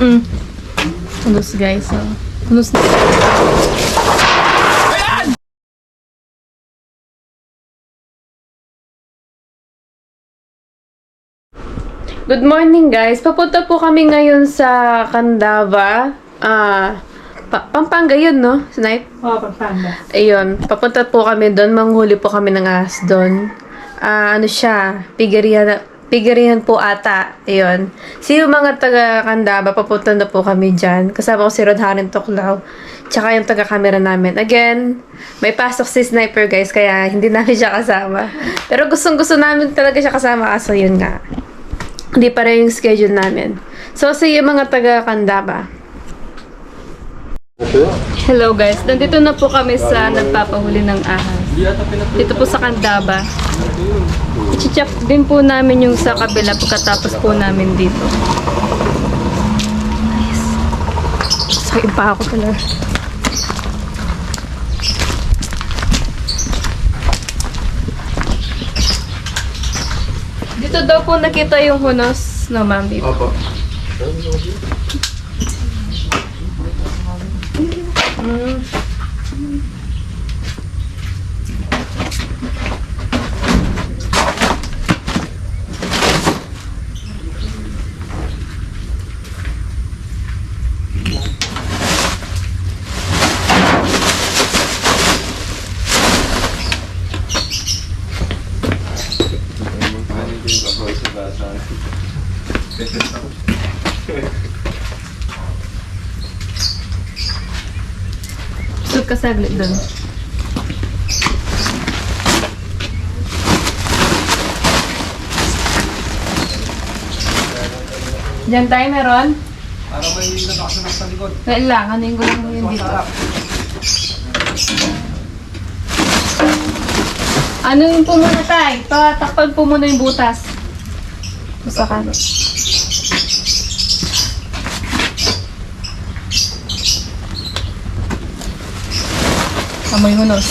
Mm. Hunos guys, oh. Hunos na. Good morning guys. Papunta po kami ngayon sa Candaba. Ah, pa- Pampanga yun, no? Snipe? Oo, Pampanga. Ayun, papunta po kami doon. Manghuli po kami ng ahas doon. Ah, ano siya? Pigerian, pigerian po ata. Ayun. Si yung mga taga Candaba, papunta na po kami dyan. Kasama ko si Rod Harin Tuklaw. Tsaka yung taga-camera namin. Again, may pasok si Sniper guys, kaya hindi namin siya kasama. Pero gustong gusto namin talaga siya kasama kaso yun nga. Hindi pa rin yung schedule namin. So, sa yung mga taga-Candaba, Hello guys, nandito na po kami sa nagpapahuli ng ahas. Dito po sa Candaba. I-check din po namin yung sa kabila pagkatapos po namin dito. Nice. Sakit pa ako talaga. Dito daw po nakita yung hunos no ma'am. Opo. Saglit doon. Diyan tayo meron? Parang may nakasunod sa likod. Wait lang, ano yung gulang mo yun dito? Ano yung po muna tayo? Patakpan po muna yung butas. Basta ka. Amoy hunos.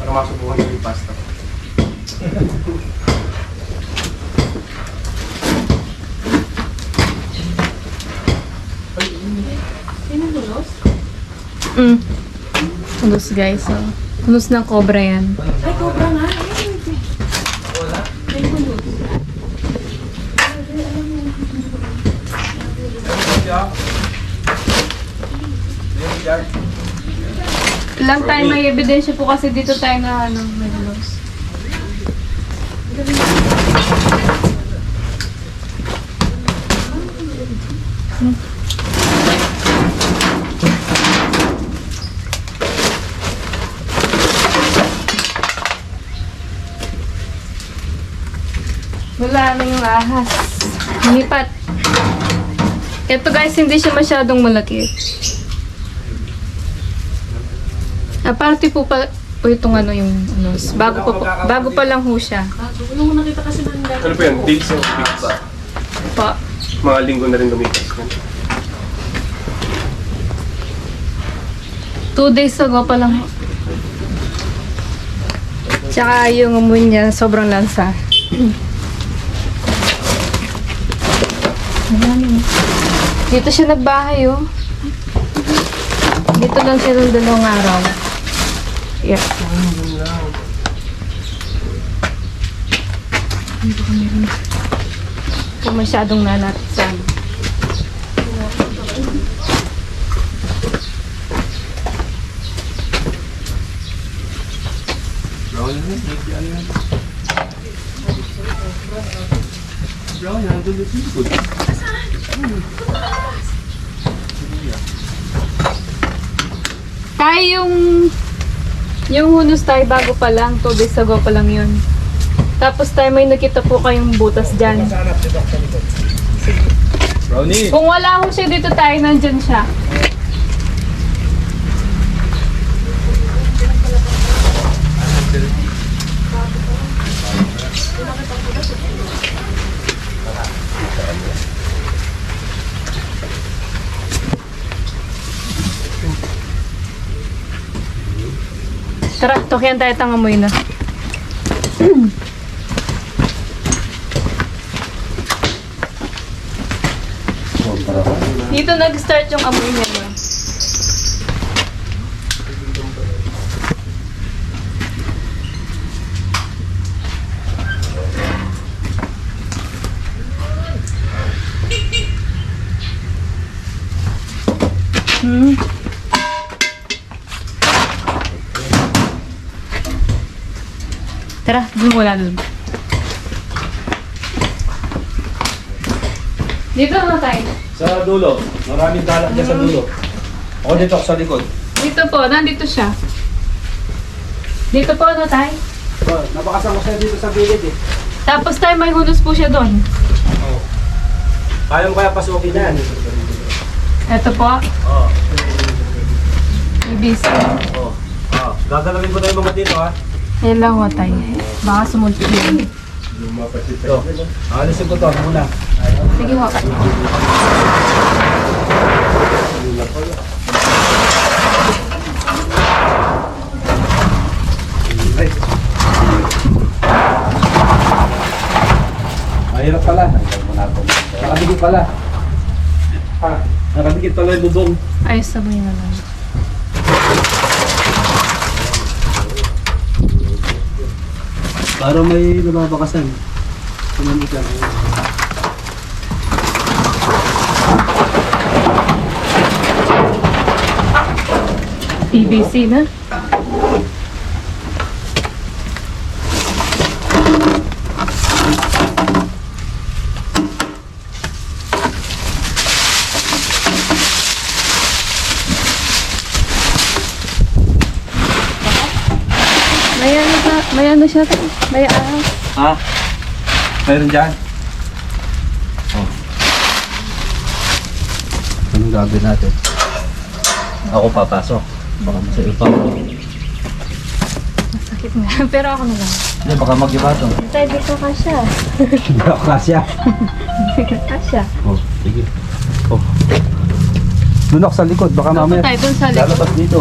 Para masubukan niyo yung pasta. Mm. Hunos guys, oh. Hunos ng cobra yan. Ay, cobra nga. Lang tayo may ebidensya po kasi dito tayo na ano, may hunos. Wala na yung ahas. Lumipat. Ito guys, hindi siya masyadong malaki. Aparte po pa po itong ano yung ano, bago pa po, bago pa lang ho siya. Ano mo nakita kasi ng dati? Ano po yan? Days o weeks ba? Pa. Mga linggo na rin lumipas. Two days ago pa lang. ho. Tsaka yung amoy niya, sobrang lansa. Ayan, oh. Dito siya nagbahay, oh. Dito lang siya ng dalawang araw. Yeah. Kung masyadong nanatisan. Brown yun. Hindi yan. Brown yan. Doon yung likod. Tayo yung yung hunos tayo bago pa lang, two days ago pa lang yun. Tapos tayo may nakita po kayong butas dyan. Brownie! Kung wala ho siya dito tayo, nandyan siya. Tara, tokyan tayo tangamoy na. Dito nag-start yung amoy niya. No? Hmm. Tara, dun mula dun. Dito na tayo. Sa dulo. Maraming dalat dyan sa dulo. Ako dito ako sa likod. Dito po, nandito siya. Dito po na tayo. Oh, napakasan ko siya dito sa gilid eh. Tapos tayo may hunos po siya doon. Kaya mo kaya pasukin yan? Ito po, Oo. ibis. Oh. Oh. Gagalawin ko na yung mga dito ha. Yan lang ho tayo. Baka sumunod yun. Ito. Alisin ko to muna. Sige ho. Mahirap pala. Nakadikit pala. Ha? Nakadikit pala yung bubong. Ayos sabay na lang. Para may nababakasan. Tumamit lang. PVC na. May ano siya, may ano siya, may ahas. Ha? Meron dyan? Oh. Anong gagawin natin? Ako papasok. Baka masaya pa ako. Masakit nga, pero ako na lang. Hindi, baka mag-iba to. Tayo dito ka siya. Hindi ako kasya. Ka siya. Oh, sige. Oh. Doon ako sa likod, baka Doon mamaya. tayo dun sa likod. Lalabas dito.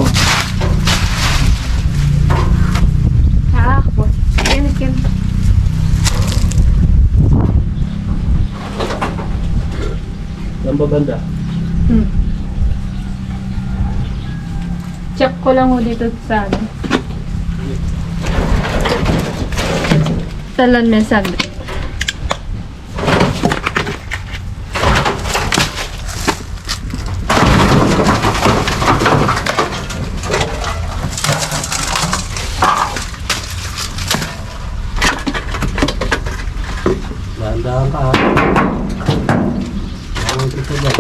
Nakakapot. Yan, yan. Saan ba banda? Hmm. Check ko lang ho dito sa ano. Talan may saglit. Dahan-dahan ka ha. Ano dito ba?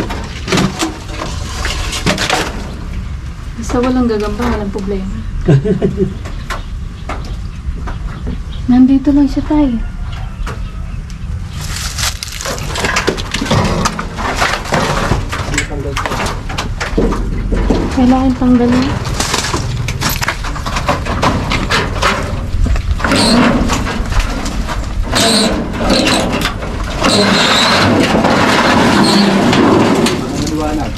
Basta walang gagamba, walang problema. Nandito lang siya tayo. Kailangan tanggalin. Ano liwanag?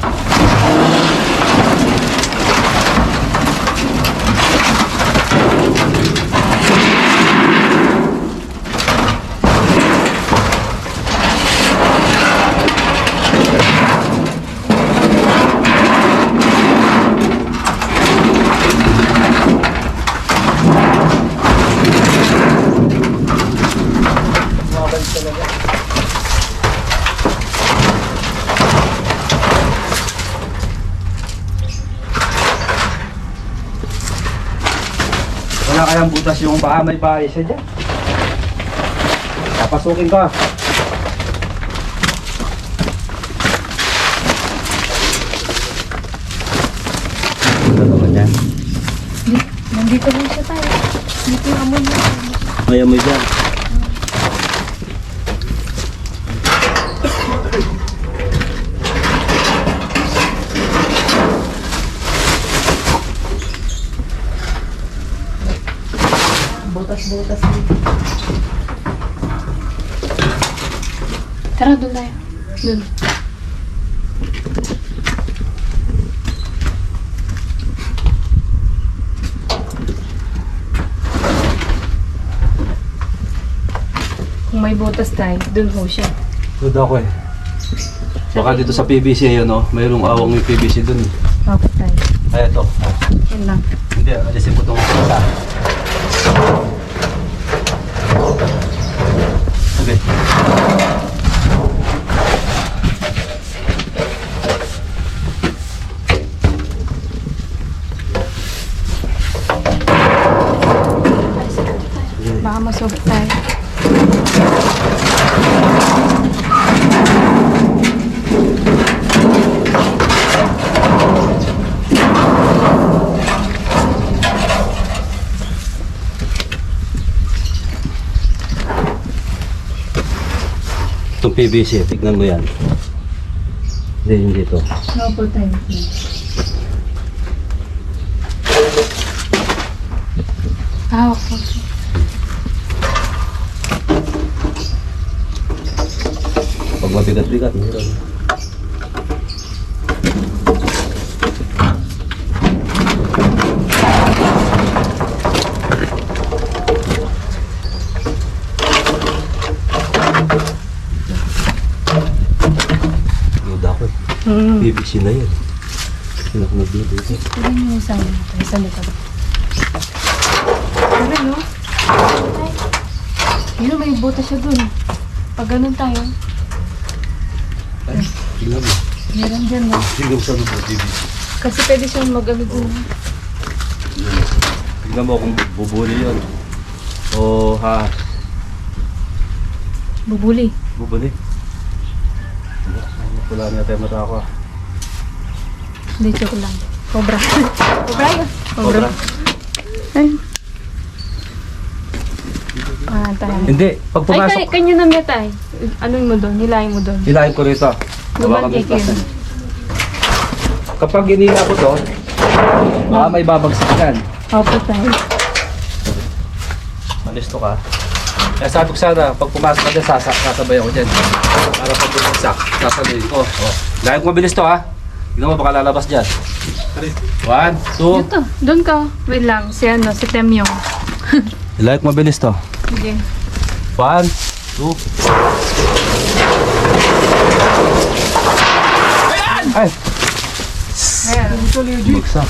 Butas yung baka may bahay siya dyan. Papasukin ka. Ano naman yan? Nandito lang siya tayo. Dito yung amoy niya. May amoy dyan. Tara, doon tayo. Doon. Kung may butas tayo, doon ho siya. Good ako eh. Baka dito sa PVC yun, no? Mayroong awang yung PVC dun. eh. Opo tayo. Ay, ito. Yan lang. Hindi, alisin ko itong isa. Okay. Baka masubok tayo. Itong PVC, tignan mo yan. Hindi, hindi ito. Opo tayo. Ah, opo. Pag mabigat-bigat, meron. Load ako eh. Hmm. PVC na yan. Sino ko ito? Pwede niyo yung sana. Tayo sa likod. Ano, no? Yun, may butas siya dun. Pag ganun tayo, Tingnan mo. meron dyan, no? Mo sa loob PVC. Kasi pwede siyang mag-ano dun. Tingnan mo kung bubuli yun. O ha, Bubuli. bubuli. Wala niya tayo mata ako ah. Hindi, joke lang. Cobra. Cobra yun. Cobra? Ay. Ah, tayo. Hindi, pag Ay, pumasok, kay, kanya na may tay. Ano mo doon? Nilayin mo doon. hilahin ko rito. Hawakan mo kay plastic. Kim. Kapag ginila ko to, baka may babagsak yan. Opo tayo. Malisto ka. Kaya sabi ko sana, pag pumasok ka dyan, sasak, sasabay ako dyan. Para pag bumagsak, sasaluhin ko. Oh. Dahil ko mabilis to ha. Tignan mo, baka lalabas dyan. One, two. Ito, doon ka. Wait lang, si ano, si Temyong. Ko mabilis to. Sige. One, two. Ay! Ayan. Bumagsak.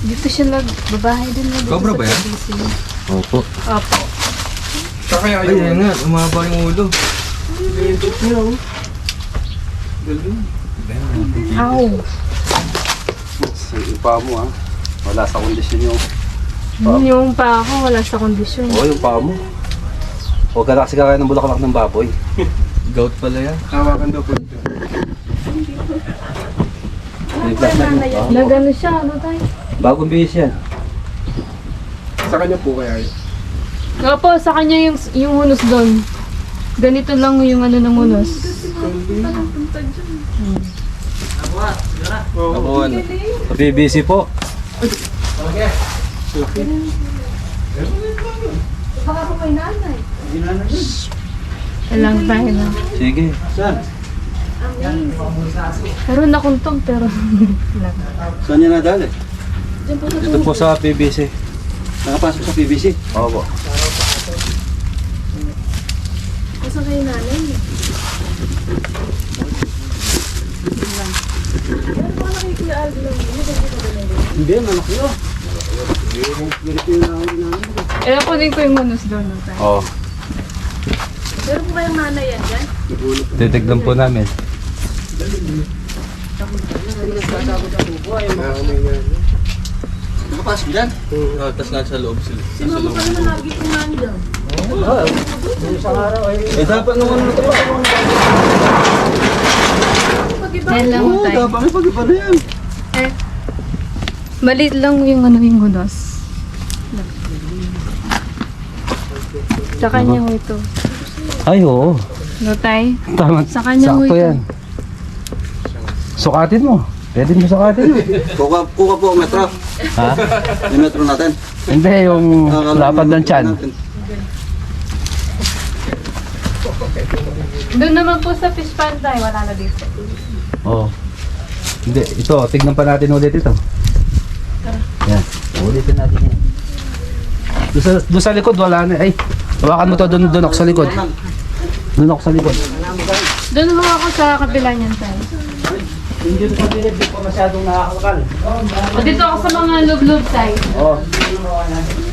Dito siya nag, babahay din na dito Cobra ba yan? PVC. Opo. Opo. Kaya yung... nga, umaba yung ulo. Ow. Yung paa mo ha. Wala sa kondisyon yung... Yun yung pa ako, wala sa kondisyon. Oo, yung paa mo. Huwag ka na kasi kakain ng bulaklak ng baboy. Gout pala yan. Hawakan daw po ito. Ah, Nagano siya, ano tayo? Bagong bihis yan. Sa kanya po kaya yun. Opo, sa kanya yung, yung hunos doon. Ganito lang yung ano ng hunos. Ako ano? Sa BBC po. Kailang tayo na. Sige. Pero nakuntong, pero lang. Saan niya nadali? Dito po sa PBC. Nakapasok sa PBC? Oo po. Kasi kayo nanay. Hindi, anak nyo. Eh, kunin ko yung hunos doon. no, tayo. Oo. Pero po kayong nanay yan dyan? Titignan po namin. Nakapasok dyan? Oo, tapos nasa loob sila. Nasa loob. Eh, dapat naman na ito Yan lang tayo. may pag-iba na yan. Eh, maliit lang yung ano yung hunos. Sa kanya ho ito. Ay, oo. No, tay? Tama. Sa kanya ho Sakto ito. yan. Sukatin mo. Pwede mo sukatin. Kuha, kuha po ang metro. Ha? Yung metro natin. Hindi, yung lapad ng tiyan. Doon naman po sa fish pond tayo, wala na dito. Oo. Hindi, ito, tignan pa natin ulit ito. Yan, ulitin natin yan. Doon sa, doon sa likod, wala na. Ay, hawakan mo to doon, doon ako sa likod. Doon ako sa likod. Doon ho ako sa kabila niyan tayo. Hindi ko sa dinib, di pa masyadong nakakakal. O dito ako sa mga loob-loob tayo. Oo. Meron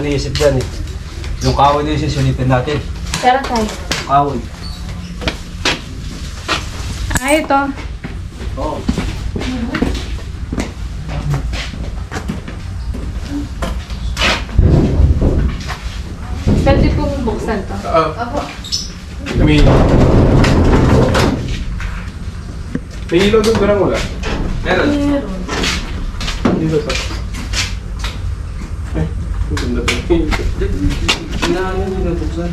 akong iniisip dyan eh. Yung kahoy na yung sulitin natin. Tara tayo. Kahoy. Ay, ito. Oo. Pwede pong buksan to. May... May ilaw doon wala. Meron. Dito sa... Ay, ang ganda to. Kailangan nyo nabuksan.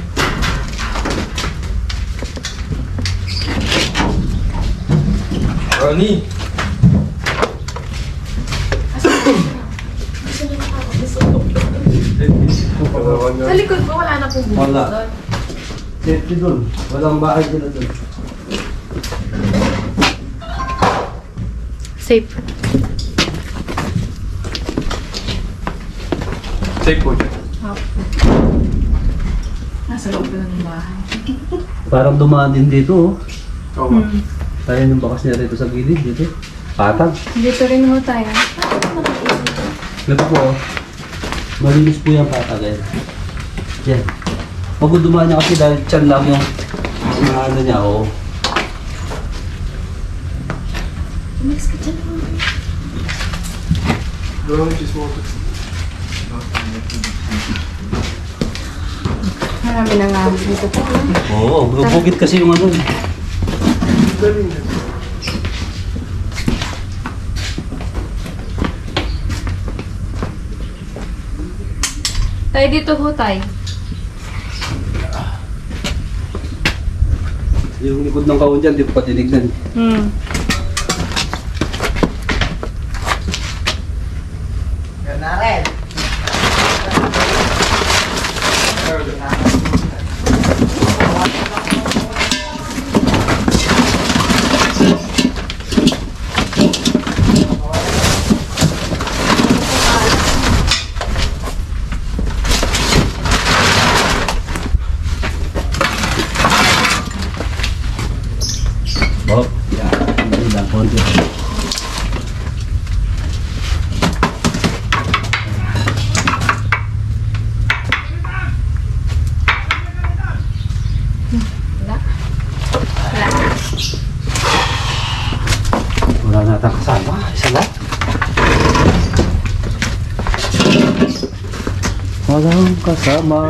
Ronnie! Sa likod po, wala na pong Wala. Safety dun. Walang bahay dila dun. Safe. Safe po dyan. Nasa loob na ng bahay. Parang dumaan din dito oh. Oo nga. Tayo yung bakas niya rito sa gilid dito. Patag. Dito rin ho tayo. Ito po oh. Malinis po yung patag eh. Yan. Pag dumaan niya kasi dahil tiyan lang yung yung ano niya oh. Doon yung chismo ko. Marami na nga dito po. Oo, bubukit kasi yung ano. eh. Tayo dito ho tayo. Yung likod ng kahon dyan, di ko pa tinignan. Hmm. Oh, yan. Hindi lang, konti. Wala na tayong kasama. Isa lang. Walang kasama.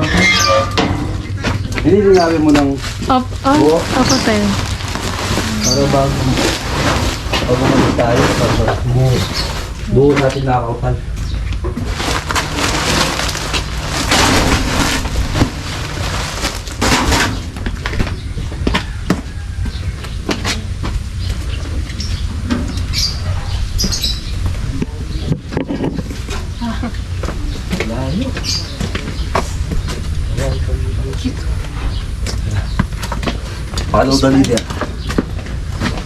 Hindi linawin mo ng Up, up, Oo. up tayo. para bago bago mag tayo para buo natin nakakapal. The leader.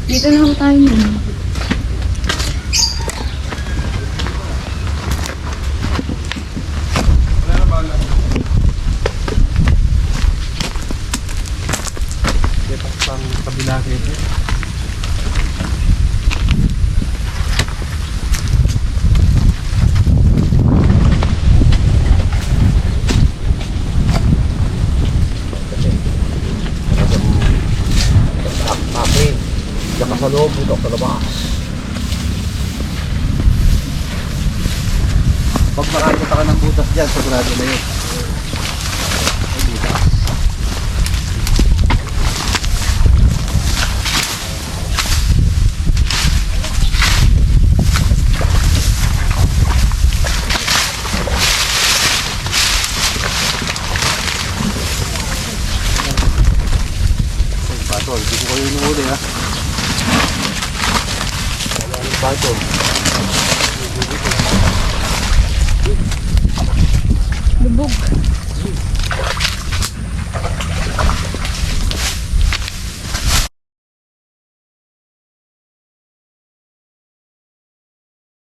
Dito na ho tayo.